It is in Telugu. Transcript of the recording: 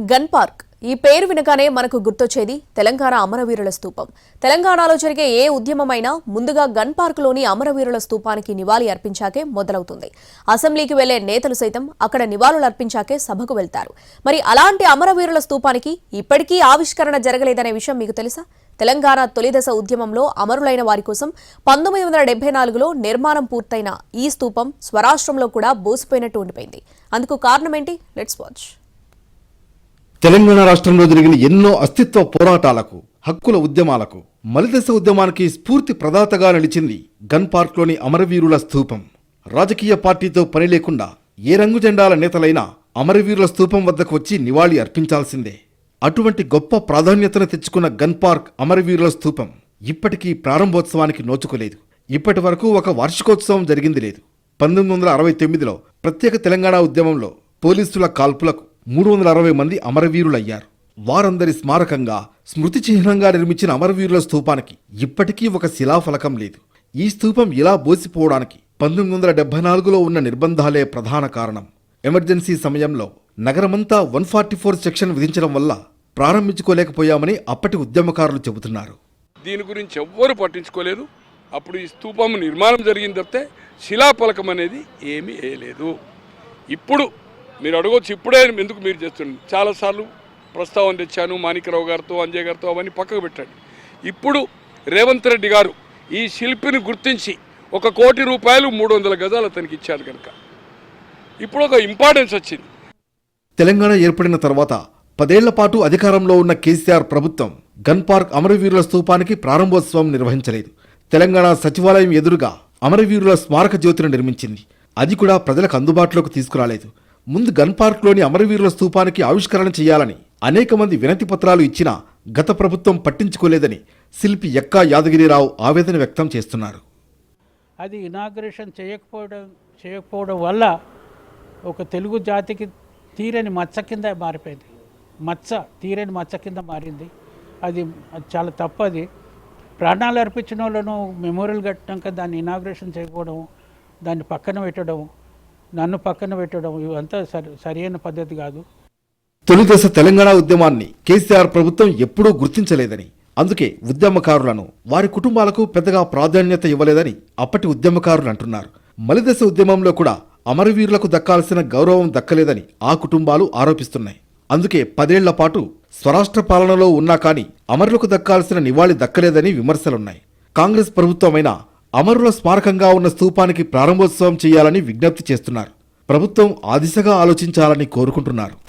Gun park. ఈ పేరు వినగానే మనకు గుర్తొచ్చేది తెలంగాణ అమరవీరుల స్తూపం తెలంగాణలో జరిగే ఏ ఉద్యమమైనా ముందుగా గన్ పార్కులోని అమరవీరుల స్తూపానికి నివాళి అర్పించాకే మొదలవుతుంది. అసెంబ్లీకి వెళ్ళే నేతలు సైతం అక్కడ నివాళులు అర్పించాకే సభకు వెళ్తారు. మరి అలాంటి అమరవీరుల స్తూపానికి ఇప్పటికీ ఆవిష్కరణ జరగలేదనే విషయం మీకు తెలుసా? తెలంగాణ తొలిదశ ఉద్యమంలో అమరులైన వారి కోసం పంతొమ్మిది వందల డెబ్బై నాలుగులో నిర్మాణం పూర్తయిన ఈ స్తూపం స్వరాష్ట్రంలో కూడా బోసిపోయినట్టు ఉండిపోయింది. అందుకు కారణమేంటి లెట్స్ వాచ్ తెలంగాణ రాష్ట్రంలో జరిగిన ఎన్నో అస్తిత్వ పోరాటాలకు హక్కుల ఉద్యమాలకు మలిదశ ఉద్యమానికి స్ఫూర్తి ప్రదాతగా నిలిచింది గన్ పార్క్లోని అమరవీరుల స్థూపం. రాజకీయ పార్టీతో పని లేకుండా ఏ రంగు జెండాల నేతలైనా అమరవీరుల స్థూపం వద్దకు వచ్చి నివాళి అర్పించాల్సిందే. అటువంటి గొప్ప ప్రాధాన్యతను తెచ్చుకున్న గన్ పార్క్ అమరవీరుల స్థూపం ఇప్పటికీ ప్రారంభోత్సవానికి నోచుకోలేదు. ఇప్పటి వరకు ఒక వార్షికోత్సవం జరిగింది లేదు. పంతొమ్మిది వందల అరవై తొమ్మిదిలో ప్రత్యేక తెలంగాణ ఉద్యమంలో పోలీసుల కాల్పులకు మూడు వందల అరవై మంది అమరవీరులయ్యారు. వారందరి స్మారకంగా స్మృతి చిహ్నంగా నిర్మించిన అమరవీరుల స్థూపానికి ఇప్పటికీ ఒక శిలాఫలకం లేదు. ఈ స్థూపం ఇలా బోసిపోవడానికి పంతొమ్మిది వందల డెబ్బై నాలుగులో ఉన్న నిర్బంధాలే ప్రధాన కారణం. ఎమర్జెన్సీ సమయంలో నగరమంతా వన్ ఫార్టీ ఫోర్ సెక్షన్ విధించడం వల్ల ప్రారంభించుకోలేకపోయామని అప్పటి ఉద్యమకారులు చెబుతున్నారు. దీని గురించి ఎవ్వరు పట్టించుకోలేదు. అప్పుడు ఈ స్థూపం నిర్మాణం జరిగిన తప్పితే శిలాఫలకం అనేది ఏమీ వేయలేదు. ఇప్పుడు మీరు అడగొచ్చు ఇప్పుడే ఎందుకు మీరు చేస్తున్నారు చాలాసార్లు ప్రస్తావన తెచ్చాను మాణికరావు గారితో అంజయ్ గారితో అవన్నీ పక్కకు పెట్టండి. ఇప్పుడు రేవంత్ రెడ్డి గారు ఈ శిల్పిని గుర్తించి ఒక కోటి రూపాయలు మూడు వందల గజాలు అతనికి ఇచ్చారు కనుక. ఇప్పుడు ఒక ఇంపార్టెన్స్ వచ్చింది. తెలంగాణ ఏర్పడిన తర్వాత పదేళ్ళ పాటు అధికారంలో ఉన్న కేసీఆర్ ప్రభుత్వం గన్ పార్క్ అమరవీరుల స్థూపానికి ప్రారంభోత్సవం నిర్వహించలేదు. తెలంగాణ సచివాలయం ఎదురుగా అమరవీరుల స్మారక జ్యోతిని నిర్మించింది. అది కూడా ప్రజలకు అందుబాటులోకి తీసుకురాలేదు. ముందు గన్ పార్క్లోని అమరవీరుల స్థూపానికి ఆవిష్కరణ చేయాలని అనేక మంది వినతి పత్రాలు ఇచ్చినా గత ప్రభుత్వం పట్టించుకోలేదని శిల్పి ఎక్కా యాదగిరిరావు ఆవేదన వ్యక్తం చేస్తున్నారు. అది ఇనాగ్రేషన్ చేయకపోవడం చేయకపోవడం వల్ల ఒక తెలుగు జాతికి తీరని మచ్చ కింద మారిపోయింది. మచ్చ తీరని మచ్చ కింద మారింది. అది చాలా చాలా తప్పది ప్రాణాలు అర్పించిన వాళ్ళను మెమోరియల్ కట్టినాక దాన్ని ఇనాగ్రేషన్ చేయకపోవడం దాన్ని పక్కన పెట్టడం నన్ను పక్కన పెట్టడం ఇవంతా సరి సరైన పద్ధతి కాదు. తొలిదశ తెలంగాణ ఉద్యమాన్ని కేసీఆర్ ప్రభుత్వం ఎప్పుడూ గుర్తించలేదని అందుకే ఉద్యమకారులను వారి కుటుంబాలకు పెద్దగా ప్రాధాన్యత ఇవ్వలేదని అప్పటి ఉద్యమకారులు అంటున్నారు. మలిదశ ఉద్యమంలో కూడా అమరవీరులకు దక్కాల్సిన గౌరవం దక్కలేదని ఆ కుటుంబాలు ఆరోపిస్తున్నాయి. అందుకే పదేళ్ళ పాటు స్వరాష్ట్ర పాలనలో ఉన్నా కానీ అమరులకు దక్కాల్సిన నివాళి దక్కలేదని విమర్శలున్నాయి. కాంగ్రెస్ ప్రభుత్వమైనా అమరుల స్మారకంగా ఉన్న స్థూపానికి ప్రారంభోత్సవం చేయాలని విజ్ఞప్తి చేస్తున్నారు. ప్రభుత్వం ఆ దిశగా ఆలోచించాలని కోరుకుంటున్నారు.